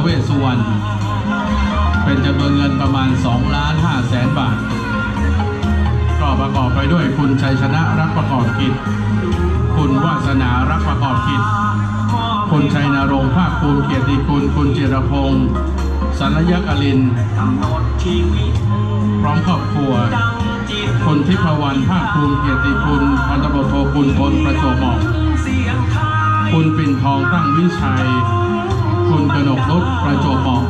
เวสสุวรรณเป็นจำนวนเงินประมาณ2ล้าน5แสนบาท ก็ประกอบไปด้วยคุณชัยชนะรักประกอบกิจ คุณวาสนารักประกอบกิจ คุณชัยนรงค์ภาคภูมิเกียรติคุณ คุณจิรพงศ์สันยักอลินกำหนพร้อมครอบครัวคุณทิพวรรณภาคภูมิเกียรติคุณพันตำรวจโทคุณพลประจวบเหมาะคุณปิ่นทองตั้งวิชัย คุณกนกนุชประจวบเหมาะ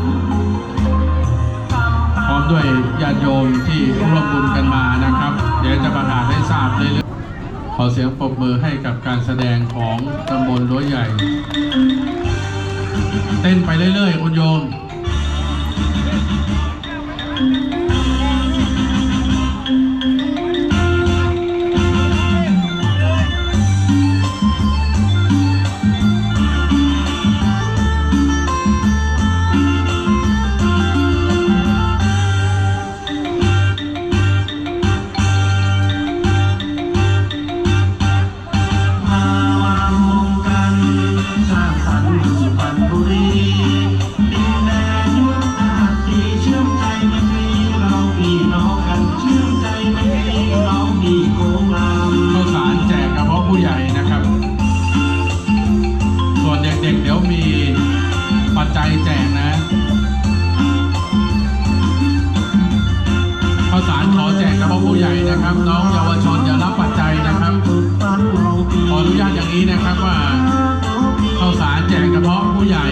พร้อมด้วยญาติโยมที่ร่วมบุญกันมานะครับ เดี๋ยวจะประกาศให้ทราบเรื่อยๆขอเสียงปรบมือให้กับการแสดงของตำบลรั้วใหญ่ เต้นไปเรื่อยๆคุณโยมม พาะผู้ใหญ่นะครับ น้องเยาวชนอย่ารับปัจจัยนะครับ ขออนุญาตอย่างนี้นะครับว่าข้าวสารแจกกระเพาะผู้ใหญ่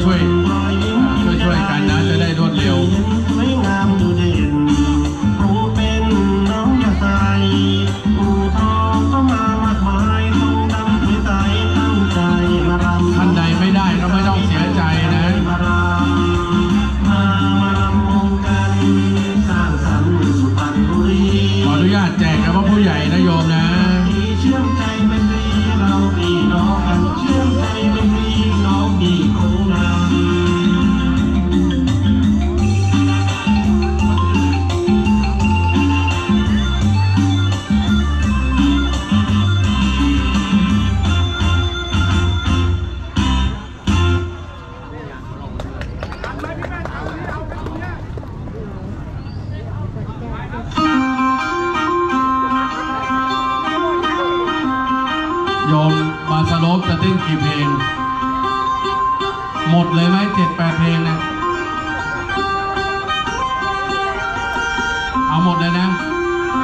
对。 โยมมาสลบจะเต้นกี่เพลง หมดเลยไหมเจ็ดแปดเพลงนะ เอาหมดเลยนะ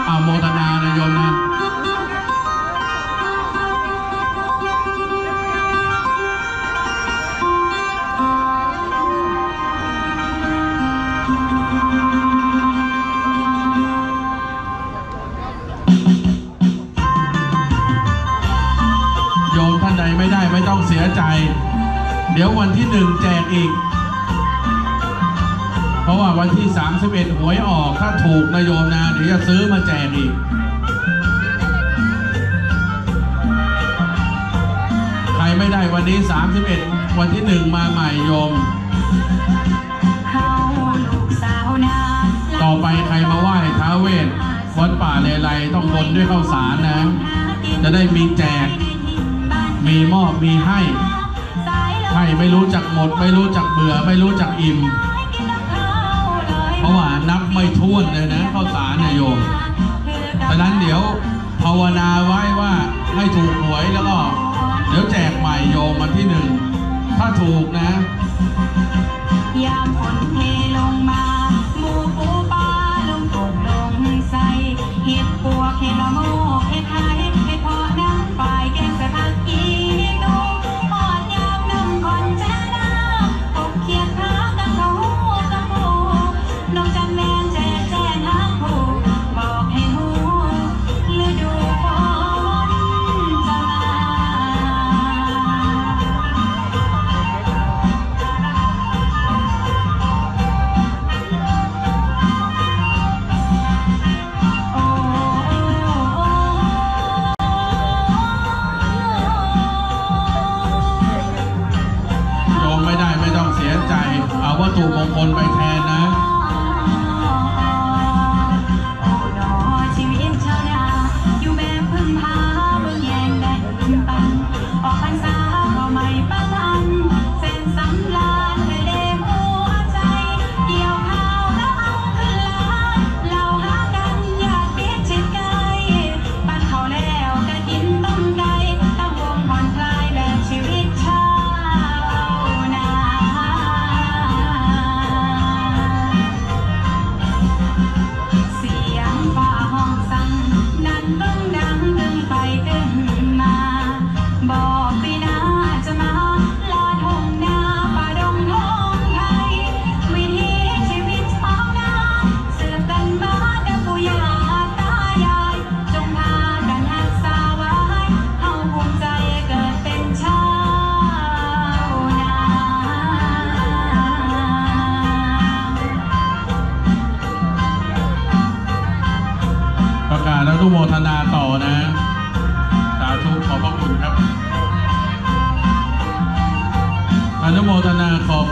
เอาโมทนานะโยมนะ อีก เพราะว่าวันที่ 31 หวยออกถ้าถูกนะโยมนะเดี๋ยวจะซื้อมาแจกอีก ใครไม่ได้วันนี้ 31 วันที่หนึ่งมาใหม่โยมเฮาลูกสาวนาต่อไปใครมาไหว้ท้าวเวสวัดป่าเลไลต้องบนด้วยข้าวสารนะ จะได้มีแจก มีมอบมีให้ ให้ไม่รู้จักหมด ไม่รู้จักเบื่อ ไม่รู้จักอิ่มเพราะว่านับไม่ถ้วนเลยนะข้าวสารเนี่ยโยมดังนั้นเดี๋ยวภาวนาไว้ว่าให้ถูกหวยแล้วก็ เดี๋ยวแจกใหม่โยมวันที่หนึ่ง ถ้าถูกนะยามฝนเทลงมา วัต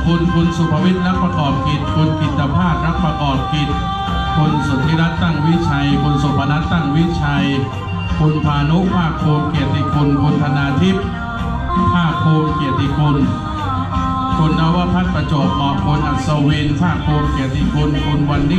คุณคุณสุภวิทย์นักประกอบกิจ คุณกิตภาสนักประกอบกิจ คุณสุทธิรัตน์ตั้งวิชัย คุณสุพนัทตั้งวิชัย คุณพานุภาคภูมิเกียรติคุณคุณธนาทิพย์ภาคภูมิเกียรติคุณ คุณนวพัฒน์ประจวบเหมาะคุณอัศวินภาคภูมิเกียรติคุณคุณวันนิ